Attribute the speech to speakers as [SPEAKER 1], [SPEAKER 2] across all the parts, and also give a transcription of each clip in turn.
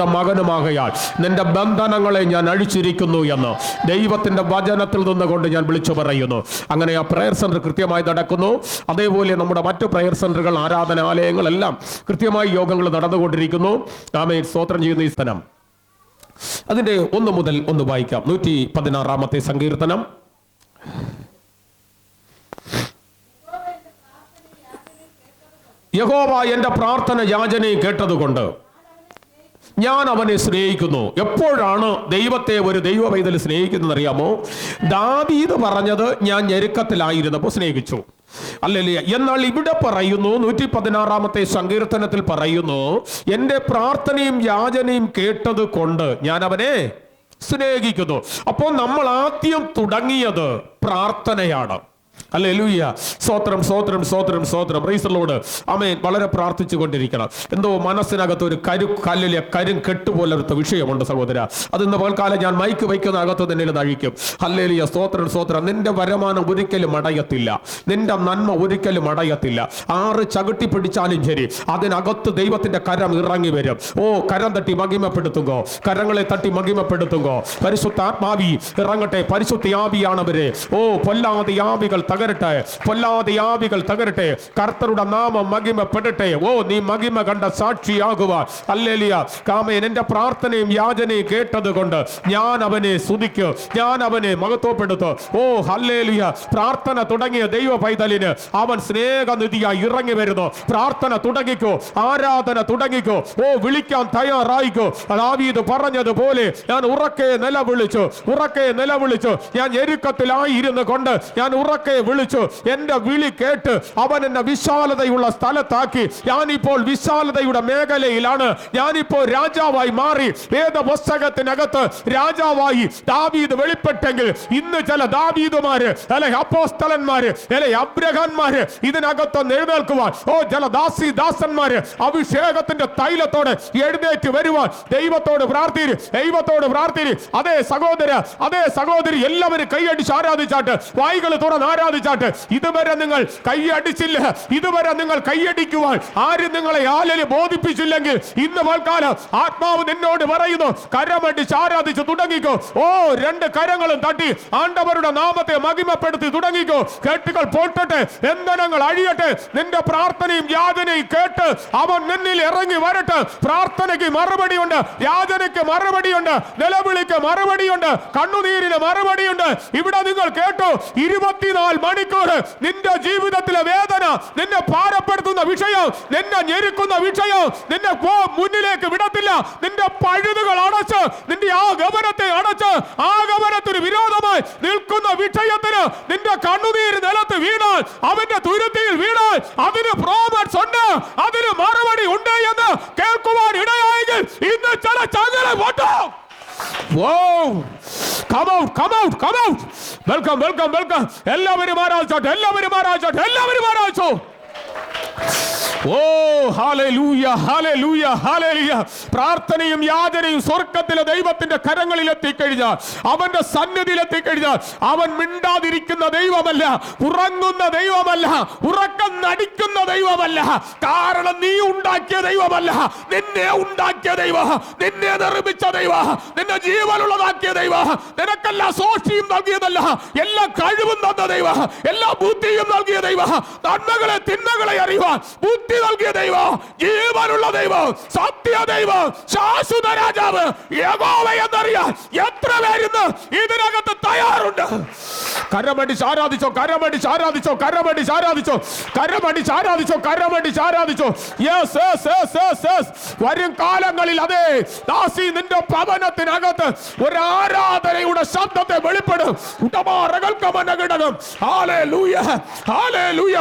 [SPEAKER 1] ദൈവത്തിന്റെ മകനുമാകയാൽ നിന്റെ ബന്ധനങ്ങളെ ഞാൻ അഴിച്ചിരിക്കുന്നു എന്ന് ദൈവത്തിന്റെ വചനത്തിൽ നിന്നുകൊണ്ട് ഞാൻ വിളിച്ചു പറയുന്നു. അങ്ങനെ ആ പ്രയർ സെന്റർ കൃത്യമായി നടക്കുന്നു. അതേപോലെ നമ്മുടെ മറ്റു പ്രയർ സെന്ററുകൾ ആരാധനാലയങ്ങളെല്ലാം കൃത്യമായി യോഗങ്ങൾ നടന്നുകൊണ്ടിരിക്കുന്നു. ആമേ സ്തോത്രം ചെയ്യുന്ന ഈ സ്ഥലം. അതിന്റെ ഒന്ന് മുതൽ ഒന്ന് വായിക്കാം. നൂറ്റി പതിനാറാമത്തെ സങ്കീർത്തനം. യഹോവ എന്റെ പ്രാർത്ഥന യാചനയും കേട്ടതുകൊണ്ട് ഞാൻ അവനെ സ്നേഹിക്കുന്നു. എപ്പോഴാണ് ദൈവത്തെ ഒരു ദൈവ പൈതൽ സ്നേഹിക്കുന്നത് അറിയാമോ? ദാവീദ് പറഞ്ഞത് ഞാൻ ഞെരുക്കത്തിലായിരുന്നപ്പോൾ സ്നേഹിച്ചു. അല്ലല്ലേ എന്നാൽ ഇവിടെ പറയുന്നു നൂറ്റി പതിനാറാമത്തെ സങ്കീർത്തനത്തിൽ പറയുന്നു എന്റെ പ്രാർത്ഥനയും യാചനയും കേട്ടത് കൊണ്ട് ഞാൻ അവനെ സ്നേഹിക്കുന്നു. അപ്പോൾ നമ്മൾ ആദ്യം തുടങ്ങിയത് പ്രാർത്ഥനയാണ്. അല്ലേ ലൂയ്യ സ്വോത്രം സ്വോത്രം സ്വോത്രം സ്വോത്രം റീസറിലോട് അമേൻ വളരെ പ്രാർത്ഥിച്ചു കൊണ്ടിരിക്കണം എന്തോ മനസ്സിനകത്ത് ഒരു കരു കല്ലിലെ കരും കെട്ടുപോലത്തെ വിഷയമുണ്ട് സഹോദര. അത് ഇന്ന് പകൽക്കാലം ഞാൻ മൈക്ക് വയ്ക്കുന്ന അകത്ത് നിന്നെ നഴിക്കും അല്ലേലിയ സ്വോത്രം സ്വോത്രം നിന്റെ വരുമാനം ഒരിക്കലും അടയത്തില്ല. നിന്റെ നന്മ ഒരിക്കലും അടയത്തില്ല. ആറ് ചവിട്ടി പിടിച്ചാലും ശരി. അതിനകത്ത് ദൈവത്തിന്റെ കരം ഇറങ്ങി വരും. ഓ കരം തട്ടി മഹിമപ്പെടുത്തുകോ കരങ്ങളെ തട്ടി മഹിമപ്പെടുത്തുകോ പരിശുദ്ധാത്മാവി ഇറങ്ങട്ടെ. പരിശുദ്ധിയാവിയാണവരെ. ഓ പൊല്ലാതെ ആവികൾ തകരട്ടെ. പൊല്ലാതെ ആവികൾ തകരട്ടെ. കർത്തരുടെ നാമം മഹിമപ്പെടട്ടെ. ഓ നീ മഹിമ കണ്ട സാക്ഷിയാകുവാൻ അല്ലേലിയ. കാമയൻ എന്റെ പ്രാർത്ഥനയും യാചനയും കേട്ടത് കൊണ്ട് ഞാൻ അവനെ സ്തുതിക്കു. ഞാൻ അവനെ മഹത്വപ്പെടുത്തു. ഓ ഹല്ലേലിയ. പ്രാർത്ഥന തുടങ്ങിയ ദൈവ പൈതലിന് അവൻ സ്നേഹനിധിയായി ഇറങ്ങി വരുന്നു. പ്രാർത്ഥന തുടങ്ങിക്കോ. ആരാധന തുടങ്ങിക്കോ. ഓ വിളിക്കാൻ തയ്യാറായിക്കോ. ദാവീദ് പറഞ്ഞതുപോലെ ഞാൻ ഉറക്കെ നിലവിളിച്ചു. ഉറക്കെ നിലവിളിച്ചു. ഞാൻ ഞെരുക്കത്തിലായിരുന്നു കൊണ്ട് ഞാൻ ഉറക്കെ വിളിച്ചു എന്റെ വിളി കേട്ട് അവൻ എന്നെ വിശാലതയുള്ള സ്ഥലത്താക്കി. ഞാനിപ്പോൾ വിശാലതയുടെ മേഖലയിലാണ്. ഞാനിപ്പോൾ രാജാവായി മാറി വേദപുസ്തകത്തിനകത്ത് രാജാവായി ദാവീദ് വെളിപ്പെട്ടെങ്കിൽ ഇന്ന് ചില ദാവീദുമാര് അല്ലെ അപ്പോസ്തലന്മാര് അല്ലെ അബ്രഹാന്മാര് ഇതിനകത്തൊന്ന് എഴുന്നേൽക്കുവാൻ. ഓ ചില ദാസി ദാസന്മാര് അഭിഷേകത്തിന്റെ തൈലത്തോടെ എഴുന്നേറ്റ് വരുവാൻ. ദൈവത്തോട് പ്രാർത്ഥി ദൈവത്തോട് പ്രാർത്ഥി അതേ സഹോദര അതേ സഹോദരി എല്ലാവരും കൈയടിച്ച് ആരാധിച്ചാട്ട് വായികൾ തുറന്ന് ആരാധിച്ചാട്ട് ഇതുവരെ നിങ്ങൾ കൈയടിച്ചില്ല. ഇതുവരെ നിങ്ങൾ കൈയടിക്കുവാൻ ആരും നിങ്ങളെ ആലല് ബോധിപ്പിച്ചില്ലെങ്കിൽ ഇന്ന് പൽക്കാലം ആത്മാവ് നിന്നോട് പറയുന്നു കരമടിച്ച് ആരാധിച്ച് തുടങ്ങിക്കോ. ഓ രണ്ട് കരങ്ങളും തട്ടി ആണ്ടവരുടെ നാമത്തെ മഹിമപ്പെടുത്തി തുടങ്ങിക്കോ. കെട്ടുകൾ പൊട്ടട്ടെ ബന്ധനങ്ങൾ അഴിയട്ടെ. നിന്റെ പ്രാർത്ഥനയും യാതനയും കേട്ട് അവൻ നിന്നിൽ ഇറങ്ങി വരട്ടെ. പ്രാർത്ഥനയ്ക്ക് മറുപടിയുണ്ട് യാതനയ്ക്ക് മറുപടിയുണ്ട് നിലവിളിക്ക് മറുപടിയുണ്ട് കണ്ണുനീരിന് മറുപടിയുണ്ട്. ഇവിടെ നിങ്ങൾ കേട്ടോ ഇരുപത്തിനാല് മണിക്കൂർ നിന്റെ ജീവിതത്തിലെ വേദന നിന്നെ ഭാരപ്പെടുത്തുന്ന വിഷയം നിന്നെ ഞെരുക്കുന്ന വിഷയം നിന്നെ മുന്നിലേക്ക് വിടത്തില്ല. നിന്റെ പഴുതുകൾ അടച്ച് നിന്റെ ആ ഗമനത്തെ അടച്ച് ആ ഗമനത്തിന് വിരോധമായി നിൽക്കുന്ന വിഷയത്തിന് നിന്റെ കണ്ണുനീര് നിലത്ത് വീണാൽ അവന്റെ തുരുത്തിയിൽ വീണാൽ അതിന് പ്രോമൻസ് ഉണ്ട് അതിന് മറുപടി ഉണ്ട് എന്ന് കേൾക്കുവാൻ ഇടയായെങ്കിൽ ഇന്ന് ചില ചങ്ങല പൊട്ടും. Come out, come out, come out! Welcome, welcome, welcome. എല്ലാവരും ആരാധിച്ചോട്ടെ എല്ലാവരും ആരാധിച്ചോട്ടെ എല്ലാവരും ആരാധിച്ചോ ഓ ഹാലൂയ ഹാലൂയ ഹാലൂയ പ്രാർത്ഥനയും യാചനയും സ്വർഗത്തിലെ ദൈവത്തിന്റെ കരങ്ങളിൽ എത്തിക്കഴിഞ്ഞാൽ അവന്റെ സന്നിധിയിൽ എത്തിക്കഴിഞ്ഞാൽ അവൻ മിണ്ടാതിരിക്കുന്ന ദൈവമല്ല ഉറങ്ങുന്ന ദൈവമല്ല ഉറക്കം നടിക്കുന്ന ദൈവമല്ല. കാരണം നീ ഉണ്ടാക്കിയ ദൈവമല്ല നിന്നെ ഉണ്ടാക്കിയ ദൈവ നിന്നെ നിർമ്മിച്ച ദൈവ നിന്നെ ജീവനുള്ളതാക്കിയ ദൈവ നിനക്കല്ല സോക്ഷിയും നൽകിയതല്ല എല്ലാ കഴിവും തന്ന ദൈവ എല്ലാ ബുദ്ധിയും നൽകിയ ദൈവ നന്മകളെ തിന്മകളെ അറിയുവാൻ ബുദ്ധി നൽകിയ ദൈവം ജീവനുള്ള ദൈവം സത്യ ദൈവം ശാശ്വത രാജാവ് യഹോവ എന്നറിയാൻ എത്ര പേരിന്ന് ഇതിനകത്ത് തയ്യാറുണ്ട്. കരമടിച്ച് ആരാധിച്ചോ കരമടിച്ച് ആരാധിച്ചോ കരമടിച്ച് ആരാധിച്ചോ കരമടിച്ച് ആരാധിച്ചോ കരമടിച്ച് ആരാധിച്ചോ. Yes yes yes yes yes വരും കാലങ്ങളിൽ അതെ ദാസി നിന്റെ ഭവനത്തിനകത്ത് ഒരു ആരാധനയുടെ ശബ്ദത്തെ വെളിപ്പെടും.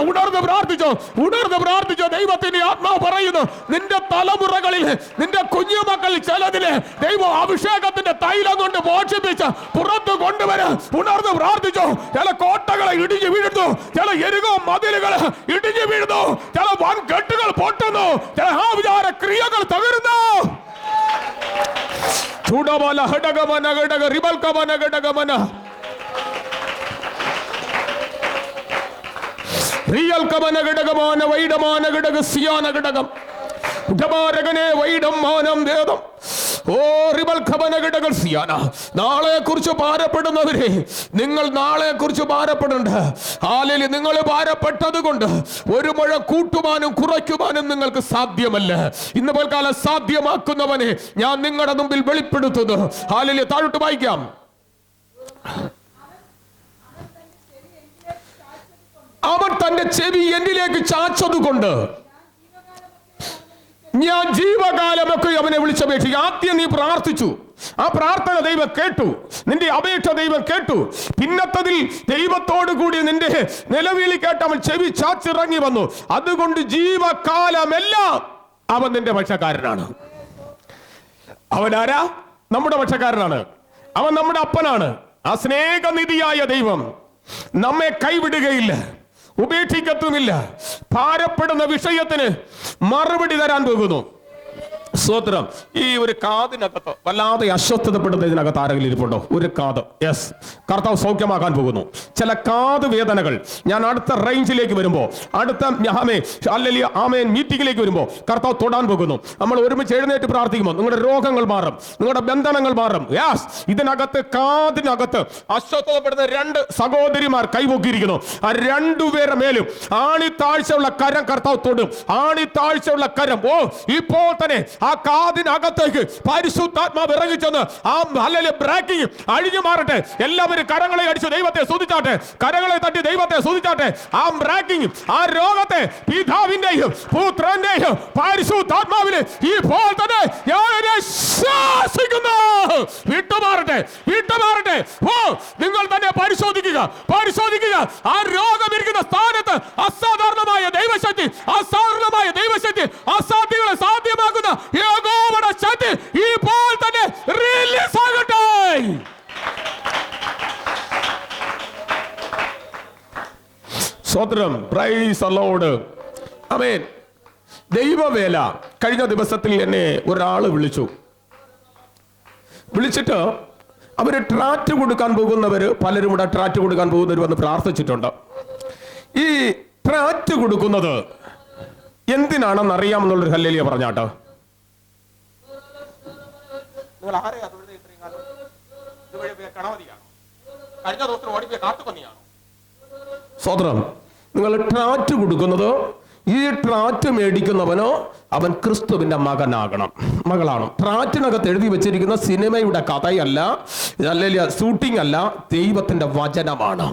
[SPEAKER 1] ഉണർന്ന് പ്രാർത്ഥിച്ചോ ഉണർന്ന് പ്രാർത്ഥിച്ചോ. ദൈവത്തിന്റെ ആത്മാവ് പറയുന്നു നിന്റെ തലമുറകളിൽ നിന്റെ കുഞ്ഞുമക്കൾ ചിലതിൽ ദൈവം അഭിഷേകത്തിന്റെ തൈലം കൊണ്ട് മോഷിപ്പിച്ച് പുറത്ത് കൊണ്ടുവരാൻ ഉണർന്ന് പ്രാർത്ഥിച്ചു. ചില കോട്ടകളെ ഇടിഞ്ഞു വീഴുന്നു ചില എരുകോ മതിലുകൾ ഇടിഞ്ഞു വീഴുന്നു ചില വൻ കെട്ടുകൾ പൊട്ടുന്നു ചില ആവിചാര ക്രിയകൾ തകരുന്നു. ചൂടമല ഹടകമന ഘടക റിബൽക്കമന ഘടകമന റിയൽ കമന ഘടകമാന വൈഡമാന ഘടക സിയാന ഘടകം ഉടമാരകനെ വൈഡം മാനം വേദം. ഓ റിബൽ ഖബനഘടകൾ സിയാന നാളെ കുറിച്ച് ഭാരപ്പെടുന്നവരെ നിങ്ങൾ നാളെ കുറിച്ച് ഭാരപ്പെടേണ്ട ആലിൽ നിങ്ങൾ ഭാരപ്പെട്ടത് കൊണ്ട് ഒരു മുഴ കൂട്ടുവാനും കുറയ്ക്കുവാനും നിങ്ങൾക്ക് സാധ്യമല്ല. ഇന്ന് പോൽക്കാലം സാധ്യമാക്കുന്നവനെ ഞാൻ നിങ്ങളുടെ മുമ്പിൽ വെളിപ്പെടുത്തുന്നു. ആലിൽ താഴോട്ട് വായിക്കാം. അവൻ തന്റെ ചെവി എന്നിലേക്ക് ചാച്ചതുകൊണ്ട് ഞാൻ ജീവകാലമൊക്കെ അവനെ വിളിച്ചപേക്ഷിക്കും ആദ്യം നീ പ്രാർത്ഥിച്ചു. ആ പ്രാർത്ഥന ദൈവം കേട്ടു. നിന്റെ അപേക്ഷ ദൈവം കേട്ടു. പിന്നത്തതിൽ ദൈവത്തോടു കൂടി നിന്റെ നിലവിളി കേട്ട് അവൻ ചെവി ചാച്ചിറങ്ങി വന്നു. അതുകൊണ്ട് ജീവകാലമെല്ലാം അവൻ നിന്റെ പക്ഷക്കാരനാണ്. അവൻ ആരാ? നമ്മുടെ പക്ഷക്കാരനാണ്. അവൻ നമ്മുടെ അപ്പനാണ്. ആ സ്നേഹനിധിയായ ദൈവം നമ്മെ കൈവിടുകയില്ല. ഉപേക്ഷിക്കത്തുമില്ല. ഭാരപ്പെടുന്ന വിഷയത്തിന് മറുപടി തരാൻ പോകുന്നു. സ്തോത്രം ഈ ഒരു കാതിനകത്ത് വല്ലാതെ അസ്വസ്ഥതപ്പെടുന്ന ഇതിനകത്ത് ആരെങ്കിലും ഇരിപ്പുണ്ടോ? ഒരു കാത്. യെസ് കർത്താവ് സൗഖ്യമാക്കാൻ പോകുന്നു. ചില കാത് വേദനകൾ. ഞാൻ അടുത്ത റേഞ്ചിലേക്ക് വരുമ്പോൾ അടുത്ത അല്ലെങ്കിൽ ആമേൻ മീറ്റിംഗിലേക്ക് വരുമ്പോൾ കർത്താവ് തൊടാൻ പോകുന്നു. നമ്മൾ ഒരുമിച്ച് എഴുന്നേറ്റ് പ്രാർത്ഥിക്കുമ്പോൾ നിങ്ങളുടെ രോഗങ്ങൾ മാറും. നിങ്ങളുടെ ബന്ധനങ്ങൾ മാറും. യെസ് ഇതിനകത്ത് കാതിനകത്ത് അസ്വസ്ഥതപ്പെടുന്ന രണ്ട് സഹോദരിമാർ കൈപൊക്കിയിരിക്കുന്നു ആ രണ്ടുപേരെ മേലും ആണിത്താഴ്ചയുള്ള കരം കർത്താവ് തൊടും. ആണിത്താഴ്ചയുള്ള കരം. ഓ ഇപ്പോൾ തന്നെ ആ കാതിനകത്തേക്ക് പരിശുദ്ധാത്മാവ് ഇറങ്ങിച്ചെന്ന് ആ അല്ലെങ്കിൽ ബ്രേക്കിംഗ് അഴിഞ്ഞു മാറട്ടെ. എല്ലാവരും കരങ്ങളെ അടിച്ച് ദൈവത്തെ സ്തുതിച്ചാട്ടെ. കരങ്ങളെ തട്ടി ദൈവത്തെ സ്തുതിച്ചാട്ടെ. ആ ബ്രേക്കിംഗ് ആ രോഗത്തെ പിതാവിന്റെയും പുത്രന്റെയും പരിശുദ്ധാത്മാവിന് ഇപ്പോൾ തന്നെ ഞാൻ ശാസിക്കുന്നു. വിട്ടുമാറട്ടെ വിട്ടുമാറട്ടെ. ഓ നിങ്ങൾ തന്നെ പരിശോധിക്കുക പരിശോധിക്കുക. ആ രോഗം ഇരിക്കുന്ന സ്ഥാനത്ത് അസാധാരണമായ ദൈവശക്തി അസാധാരണമായ പ്രൈസ് അലോഡ് അമേൻ ദൈവവേല. കഴിഞ്ഞ ദിവസത്തിൽ എന്നെ ഒരാൾ വിളിച്ചു. വിളിച്ചിട്ട് അവർ ട്രാറ്റ് കൊടുക്കാൻ പോകുന്നവര് പലരും ഇവിടെ ട്രാറ്റ് കൊടുക്കാൻ പോകുന്നവർ വന്ന് പ്രാർത്ഥിച്ചിട്ടുണ്ട്. ഈ ട്രാറ്റ് കൊടുക്കുന്നത് എന്തിനാണെന്ന് അറിയാമെന്നുള്ളൊരു ഹല്ലേലിയ പറഞ്ഞാട്ടോ. നിങ്ങൾ ആരെയാ തൊഴുത് ഇത്രയും കാലം? ഇതുവഴി കണവതിയാണോ കഴിഞ്ഞ ദിവസം ഓടിപ്പോയ കാട്ടുപന്നിയാണോ? സ്വതന്ത്രം നിങ്ങൾ ട്രാറ്റ് കൊടുക്കുന്നതോ ഈ ട്രാറ്റ് മേടിക്കുന്നവനോ അവൻ ക്രിസ്തുവിന്റെ മകനാകണം. മകളാണ്. ട്രാറ്റിനകത്ത് എഴുതി വെച്ചിരിക്കുന്ന സിനിമയുടെ കഥയല്ല അല്ലെങ്കിൽ ഷൂട്ടിംഗ് അല്ല ദൈവത്തിന്റെ വചനമാണ്.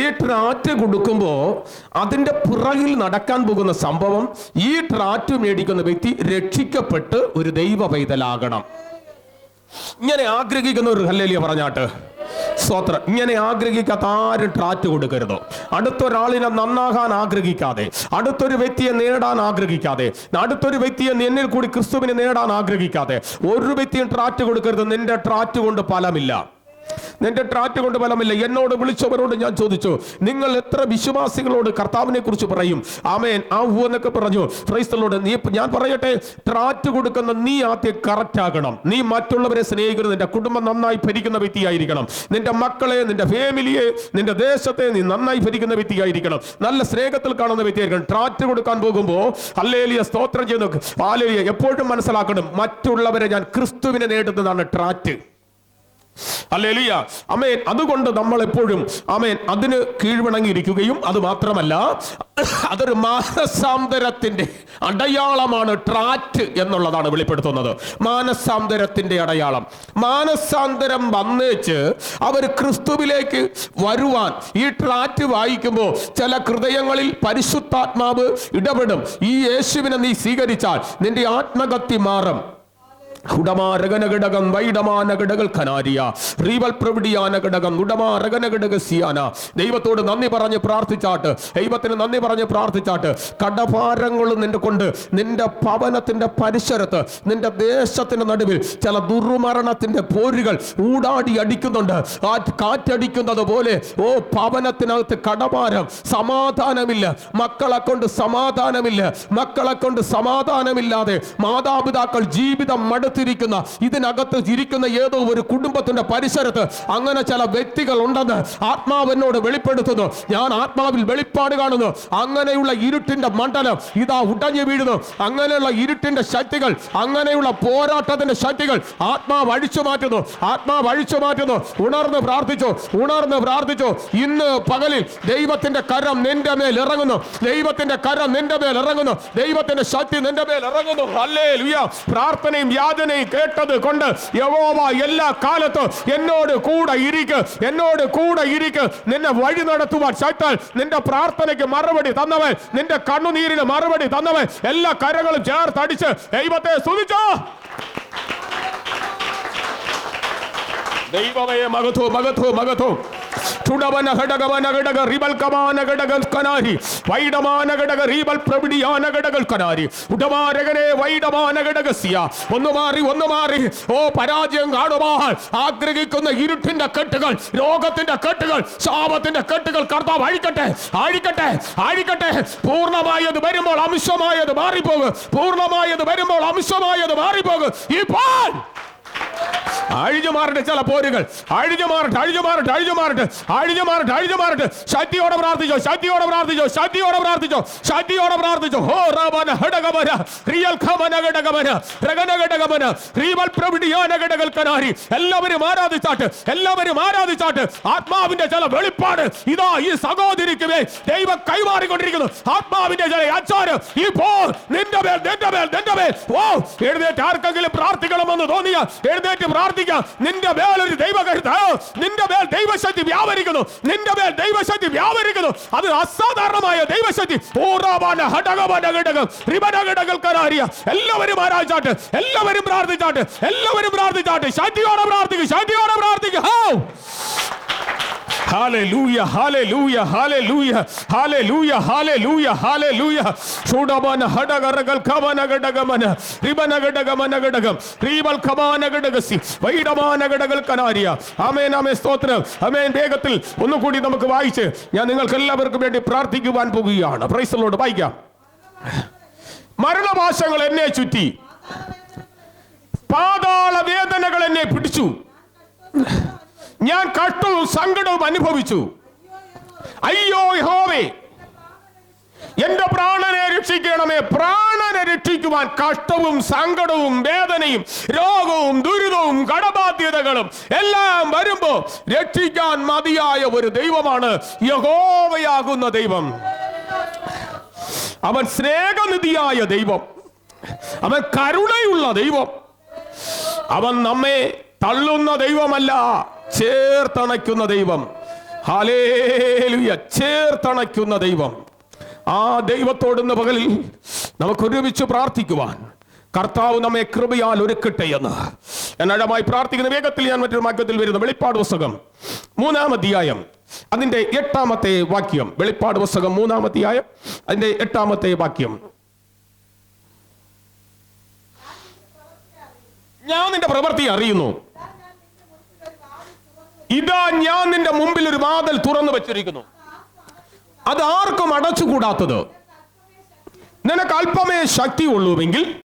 [SPEAKER 1] ഈ ട്രാറ്റ് കൊടുക്കുമ്പോൾ അതിന്റെ പുറകിൽ നടക്കാൻ പോകുന്ന സംഭവം ഈ ട്രാറ്റ് മേടിക്കുന്ന വ്യക്തി രക്ഷിക്കപ്പെട്ട് ഒരു ദൈവ പൈതലാകണം ഇങ്ങനെ ആഗ്രഹിക്കുന്ന ഒരു ഹല്ലേലിയ പറഞ്ഞാട്ട്. സ്വത്രം ഇങ്ങനെ ആഗ്രഹിക്കാത്ത ആരും ട്രാറ്റ് കൊടുക്കരുത്. അടുത്തൊരാളിനെ നന്നാകാൻ ആഗ്രഹിക്കാതെ അടുത്തൊരു വ്യക്തിയെ നേടാൻ ആഗ്രഹിക്കാതെ അടുത്തൊരു വ്യക്തിയെ എന്നിൽ കൂടി ക്രിസ്തുവിനെ നേടാൻ ആഗ്രഹിക്കാതെ ഒരു വ്യക്തിയും ട്രാറ്റ് കൊടുക്കരുത്. നിന്റെ ട്രാറ്റ് കൊണ്ട് ഫലമില്ല. നിന്റെ ട്രാറ്റ് കൊണ്ട് ഫലമില്ല എന്നോട് വിളിച്ചവരോട് ഞാൻ ചോദിച്ചു നിങ്ങൾ എത്ര വിശ്വാസികളോട് കർത്താവിനെ കുറിച്ച് പറയും? ആമേൻ. ആ എന്നൊക്കെ പറഞ്ഞു. ക്രൈസ്തലോട് നീ ഞാൻ പറയട്ടെ ട്രാറ്റ് കൊടുക്കുന്ന നീ ആദ്യം കറക്റ്റ് ആകണം. നീ മറ്റുള്ളവരെ സ്നേഹിക്കുന്നത് നിന്റെ കുടുംബം നന്നായി ഭരിക്കുന്ന വ്യക്തിയായിരിക്കണം. നിന്റെ മക്കളെ നിന്റെ ഫാമിലിയെ നിന്റെ ദേശത്തെ നീ നന്നായി ഭരിക്കുന്ന വ്യക്തിയായിരിക്കണം. നല്ല സ്നേഹത്തിൽ കാണുന്ന വ്യക്തിയായിരിക്കണം. ട്രാറ്റ് കൊടുക്കാൻ പോകുമ്പോൾ അല്ലേലിയ സ്തോത്രം ചെയ്യുന്നു. ആലേലിയ എപ്പോഴും മനസ്സിലാക്കണം മറ്റുള്ളവരെ ഞാൻ ക്രിസ്തുവിനെ നേടുന്നതാണ് ട്രാറ്റ്. അല്ലേലിയ. അമേൻ. അതുകൊണ്ട് നമ്മൾ എപ്പോഴും അമേൻ അതിന് കീഴ്വണങ്ങിയിരിക്കുകയും അത് മാത്രമല്ല അതൊരു മാനസാന്തരത്തിന്റെ അടയാളമാണ് ട്രാറ്റ് എന്നുള്ളതാണ് വെളിപ്പെടുത്തുന്നത്. മാനസാന്തരത്തിന്റെ അടയാളം. മാനസാന്തരം വന്നേച്ച് അവർ ക്രിസ്തുവിലേക്ക് വരുവാൻ ഈ ട്രാറ്റ് വായിക്കുമ്പോൾ ചില ഹൃദയങ്ങളിൽ പരിശുദ്ധാത്മാവ് ഇടപെടും. ഈ യേശുവിനെ നീ സ്വീകരിച്ചാൽ നിന്റെ ആത്മഗതി മാറും. ഉടമാരകനഘടകം വൈഡമാനഘടകൾ ഖനാരിയ റീവൽ പ്രവിടിയാനഘടകം ഉടമാരകനഘടക സിയാന. ദൈവത്തോട് നന്ദി പറഞ്ഞ് പ്രാർത്ഥിച്ചാട്ട് ദൈവത്തിന് നന്ദി പറഞ്ഞ് പ്രാർത്ഥിച്ചാട്ട് കടഭാരങ്ങൾ നിന്റെ കൊണ്ട് നിന്റെ ഭവനത്തിന്റെ പരിസരത്ത് നിന്റെ ദേശത്തിന്റെ നടുവിൽ ചില ദുർമരണത്തിന്റെ പോരുകൾ ഊടാടി അടിക്കുന്നുണ്ട്. കാറ്റടിക്കുന്നത് പോലെ ഓ ഭവനത്തിനകത്ത് കടഭാരം സമാധാനമില്ല. മക്കളെ കൊണ്ട് സമാധാനമില്ല. മക്കളെ കൊണ്ട് സമാധാനമില്ലാതെ മാതാപിതാക്കൾ ജീവിതം മടു അടുത്തിരിക്കുന്ന ഇതിനകത്ത് ഇരിക്കുന്ന ഏതോ ഒരു കുടുംബത്തിന്റെ പരിസരത്ത് അങ്ങനെ ചില വ്യക്തികൾ ഉണ്ടെന്ന് ആത്മാവ് എന്നോട് വെളിപ്പെടുത്തുന്നു. ഞാൻ ആത്മാവിൽ വെളിപ്പാട് കാണുന്നു. അങ്ങനെയുള്ള ഇരുട്ടിന്റെ മണ്ഡലം ഇതാ ഉടഞ്ഞു വീഴുന്നു. അങ്ങനെയുള്ള ഇരുട്ടിന്റെ ശക്തികൾ അങ്ങനെയുള്ള പോരാട്ടത്തിന്റെ ശക്തികൾ ആത്മാവ് അഴിച്ചു മാറ്റുന്നു. ആത്മാവ് അഴിച്ചു മാറ്റുന്നു. ഉണർന്ന് പ്രാർത്ഥിച്ചു. ഉണർന്ന് പ്രാർത്ഥിച്ചു. ഇന്ന് പകലിൽ ദൈവത്തിന്റെ കരം നിന്റെ മേൽ ഇറങ്ങുന്നു. ദൈവത്തിന്റെ കരം നിന്റെ മേൽ ഇറങ്ങുന്നു. ദൈവത്തിന്റെ ശക്തി നിന്റെ മേൽ ഇറങ്ങുന്നു. പ്രാർത്ഥനയും യാതനയും കേട്ടത് കൊണ്ട് യവോവ എല്ലാ കാലത്തും എന്നോട് കൂടെ ഇരിക്ക് എന്നോട് കൂടെ ഇരിക്ക്. നിന്നെ വഴി നടത്തുവാൻ ശക്തൻ നിന്റെ പ്രാർത്ഥനയ്ക്ക് മറുപടി തന്നവൻ നിന്റെ കണ്ണുനീരിന് മറുപടി തന്നവൻ എല്ലാ കരങ്ങളും ചേർത്തടിച്ച് ദൈവത്തെ സ്തുതിച്ചോ. ദൈവമേ മകത്തു മകത്തു മകത്തു ചുടവന ഘടകവന ഘടക റിബൽ കമാന ഘടകൽ കനാരി വൈഡമാന ഘടക റീബൽ പ്രവിടിയാന ഘടകൽ കനാരി. ഉടമാരകനെ വൈഡമാന ഘടകസ്യ ഒന്ന് മാറി ഒന്ന് മാറി. ഓ പരാജയം കാണുവാൻ ആഗ്രഹിക്കുന്ന ഇരുട്ടിന്റെ കെട്ടുകൾ രോഗത്തിന്റെ കെട്ടുകൾ ശാപത്തിന്റെ കെട്ടുകൾ കർത്താവ് അഴിക്കട്ടെ അഴിക്കട്ടെ അഴിക്കട്ടെ. പൂർണമായത് വരുമ്പോൾ അംശമായത് മാറിപ്പോകും. പൂർണമായത് വരുമ്പോൾ അംശമായത് മാറിപ്പോകും. ഇപ്പോൾ അഴിഞ്ഞു മാറട്ടെ ചില പോരുകൾ. അഴിഞ്ഞു മാറട്ടെ അഴിഞ്ഞു മാറട്ടെ അഴിഞ്ഞു മാറട്ടെ. അഴിഞ്ഞു മാറട്ടെ അഴിഞ്ഞു മാറട്ടെ. ശക്തിയോടെ പ്രാർത്ഥിച്ചോ ശക്തിയോടെ പ്രാർത്ഥിച്ചോ ശക്തിയോടെ പ്രാർത്ഥിച്ചോ ശക്തിയോടെ പ്രാർത്ഥിച്ചോ. ഹോ റബന ഹടകമന റിയൽ ഖമന ഘടകമന രഗന ഘടകമന റീവൽ പ്രവിടിയാന ഘടകൽ കനാരി. എല്ലാവരും ആരാധിച്ചാട്ട് എല്ലാവരും ആരാധിച്ചാട്ട് ആത്മാവിന്റെ ചില വെളിപ്പാട് ഇതാ ഈ സഹോദരിക്കുമേ. ദൈവ കൈമാറിക്കൊണ്ടിരിക്കുന്നു. ആത്മാവിന്റെ ചില അച്ചാറ് ഇപ്പോൾ നിന്റെ മേൽ നിന്റെ മേൽ നിന്റെ മേൽ. ഓ എഴുന്നേറ്റ് ആർക്കെങ്കിലും പ്രാർത്ഥിക്കണമെന്ന് തോന്നിയ എഴുന്നേറ്റ് പ്രാർത്ഥിക്കാം. നിന്റെ ഒരു ദൈവ കരുത്ത് നിന്റെ മേൽ ദൈവശക്തി വ്യാപരിക്കുന്നു. നിന്റെ മേൽ ദൈവശക്തി വ്യാപരിക്കുന്നു. അത് അസാധാരണമായ ദൈവശക്തി. എല്ലാവരും ആരാച്ചാട്ട് എല്ലാവരും പ്രാർത്ഥിച്ചാട്ട്. എല്ലാവരും പ്രാർത്ഥിച്ചാട്ട്. ശാന്തിയോടെ പ്രാർത്ഥിക്കും ശാന്തിയോടെ പ്രാർത്ഥിക്കും. ഹോ! Hallelujah, hallelujah, hallelujah, hallelujah, hallelujah, hallelujah. Shudaban hadagaragal kamana gadagamana, ribana gadagamana gadagam, ribal kamana gadagasi, വൈഡമാന amen, കനാരിയ ആമേൻ ആമേ സ്തോത്രം ആമേൻ വേഗത്തിൽ ഒന്നുകൂടി നമുക്ക് വായിച്ച് ഞാൻ നിങ്ങൾക്ക് എല്ലാവർക്കും വേണ്ടി പ്രാർത്ഥിക്കുവാൻ പോകുകയാണ് പ്രൈസലോട് വായിക്കാം മരണഭാഷകൾ എന്നെ ചുറ്റി പാതാള വേദനകൾ എന്നെ പിടിച്ചു ഞാൻ കഷ്ടവും സങ്കടവും അനുഭവിച്ചു. അയ്യോ യഹോവേ. എന്റെ പ്രാണനെ രക്ഷിക്കണമേ. പ്രാണനെ രക്ഷിക്കുവാൻ കഷ്ടവും സങ്കടവും വേദനയും രോഗവും ദുരിതവും കടബാധ്യതകളും എല്ലാം വരുമ്പോ രക്ഷിക്കാൻ മതിയായ ഒരു ദൈവമാണ് യഹോവയാകുന്ന ദൈവം. അവൻ സ്നേഹനിധിയായ ദൈവം. അവൻ കരുണയുള്ള ദൈവം. അവൻ നമ്മെ തള്ളുന്ന ദൈവമല്ല. ചേർത്തണയ്ക്കുന്ന ദൈവം. ഹാലേലുയ ചേർത്തണയ്ക്കുന്ന ദൈവം. ആ ദൈവത്തോടുന്ന പകലിൽ നമുക്ക് ഒരുമിച്ച് പ്രാർത്ഥിക്കുവാൻ കർത്താവ് നമ്മെ കൃപയാൽ ഒരുക്കട്ടെ എന്ന്. ആഴമായി പ്രാർത്ഥിക്കുന്ന വേഗത്തിൽ ഞാൻ മറ്റൊരു വാക്യത്തിൽ വരുന്ന. വെളിപ്പാട് പുസ്തകം മൂന്നാം അധ്യായം. അതിന്റെ എട്ടാമത്തെ വാക്യം. വെളിപ്പാട് പുസ്തകം മൂന്നാം അധ്യായം. അതിന്റെ എട്ടാമത്തെ വാക്യം. ഞാൻ നിന്റെ പ്രവൃത്തി അറിയുന്നു. ഇതാ ഞാൻ നിന്റെ മുമ്പിൽ ഒരു വാതിൽ തുറന്നു വെച്ചിരിക്കുന്നു. അത് ആർക്കും അടച്ചുകൂടാത്തത്. നിനക്ക് അല്പമേ ശക്തി ഉള്ളുവെങ്കിൽ